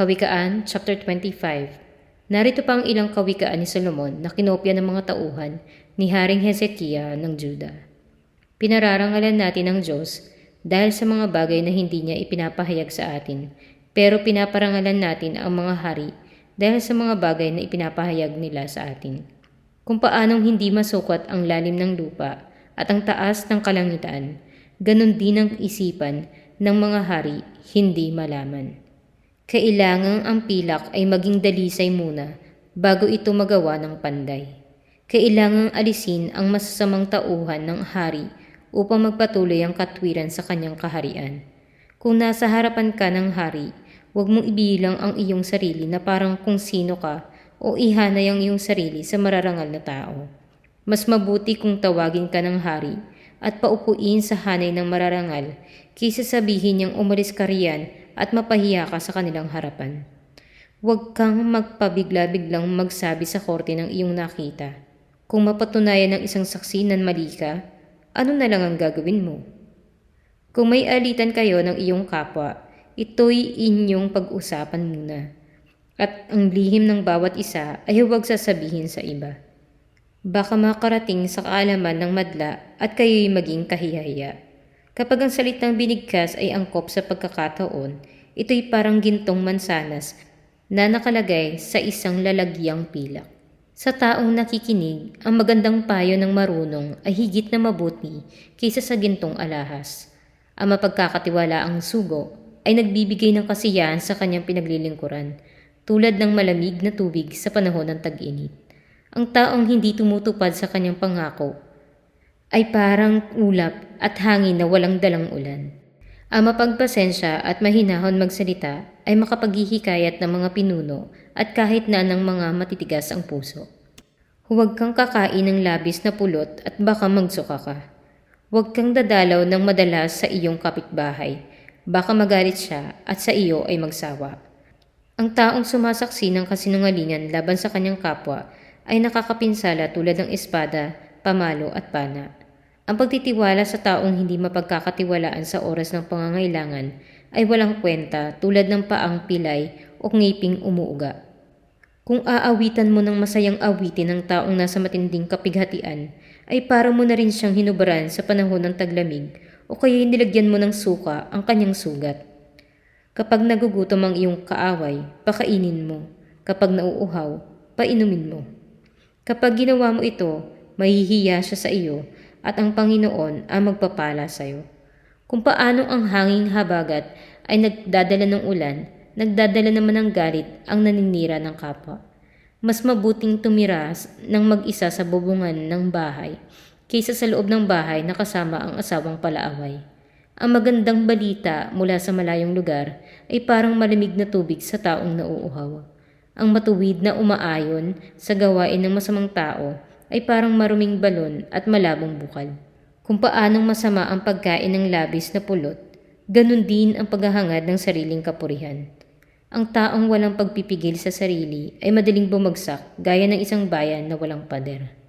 Kawikaan, chapter 25. Narito pa ang ilang kawikaan ni Solomon na kinopya ng mga tauhan ni Haring Hezekiah ng Juda. Pinararangalan natin ang Diyos dahil sa mga bagay na hindi niya ipinapahayag sa atin, pero pinaparangalan natin ang mga hari dahil sa mga bagay na ipinapahayag nila sa atin. Kung paanong hindi masukat ang lalim ng lupa at ang taas ng kalangitan, ganun din ang isipan ng mga hari hindi malaman. Kailangang ang pilak ay maging dalisay muna bago ito magawa ng panday. Kailangang alisin ang masasamang tauhan ng hari upang magpatuloy ang katwiran sa kanyang kaharian. Kung nasa harapan ka ng hari, huwag mong ibilang ang iyong sarili na parang kung sino ka o ihanay ang iyong sarili sa mararangal na tao. Mas mabuti kung tawagin ka ng hari at paupuin sa hanay ng mararangal kaysa sabihin niyang umalis ka riyan at mapahiya ka sa kanilang harapan. Huwag kang magpabigla-biglang magsabi sa korte ng iyong nakita. Kung mapatunayan ng isang saksi na mali ka, ano na lang ang gagawin mo? Kung may alitan kayo ng iyong kapwa, ito'y inyong pag-usapan muna. At ang lihim ng bawat isa ay huwag sasabihin sa iba. Baka makarating sa kaalaman ng madla at kayo'y maging kahiyahiya. Kapag ang salitang binigkas ay angkop sa pagkakataon, ito'y parang gintong mansanas na nakalagay sa isang lalagyang pilak. Sa taong nakikinig, ang magandang payo ng marunong ay higit na mabuti kaysa sa gintong alahas. Ang mapagkakatiwala ang sugo ay nagbibigay ng kasiyahan sa kanyang pinaglilingkuran, tulad ng malamig na tubig sa panahon ng tag-init. Ang taong hindi tumutupad sa kanyang pangako ay parang ulap at hangin na walang dalang ulan. Ang mapagpasensya at mahinahon magsalita ay makapaghihikayat ng mga pinuno at kahit na ng mga matitigas ang puso. Huwag kang kakain ng labis na pulot at baka magsuka ka. Huwag kang dadalaw ng madalas sa iyong kapitbahay. Baka magalit siya at sa iyo ay magsawa. Ang taong sumasaksi ng kasinungalingan laban sa kanyang kapwa ay nakakapinsala tulad ng espada, pamalo at pana. Ang pagtitiwala sa taong hindi mapagkakatiwalaan sa oras ng pangangailangan ay walang kwenta tulad ng paang pilay o ngiping umuuga. Kung aawitan mo ng masayang awitin ng taong nasa matinding kapighatian, ay para mo na rin siyang hinubaran sa panahon ng taglamig o kaya nilagyan mo ng suka ang kanyang sugat. Kapag nagugutom ang iyong kaaway, pakainin mo. Kapag nauuhaw, painumin mo. Kapag ginawa mo ito, mahihiya siya sa iyo at ang Panginoon ang magpapala sa iyo. Kung paano ang hanging habagat ay nagdadala ng ulan, nagdadala naman ng galit ang naninira ng kapwa. Mas mabuting tumira ng mag-isa sa bubungan ng bahay kaysa sa loob ng bahay na kasama ang asawang palaaway. Ang magandang balita mula sa malayong lugar ay parang malamig na tubig sa taong nauuhaw. Ang matuwid na umaayon sa gawain ng masamang tao ay parang maruming balon at malabong bukal. Kung paanong masama ang pagkain ng labis na pulot, ganun din ang paghahangad ng sariling kapurihan. Ang taong walang pagpipigil sa sarili ay madaling bumagsak gaya ng isang bayan na walang pader.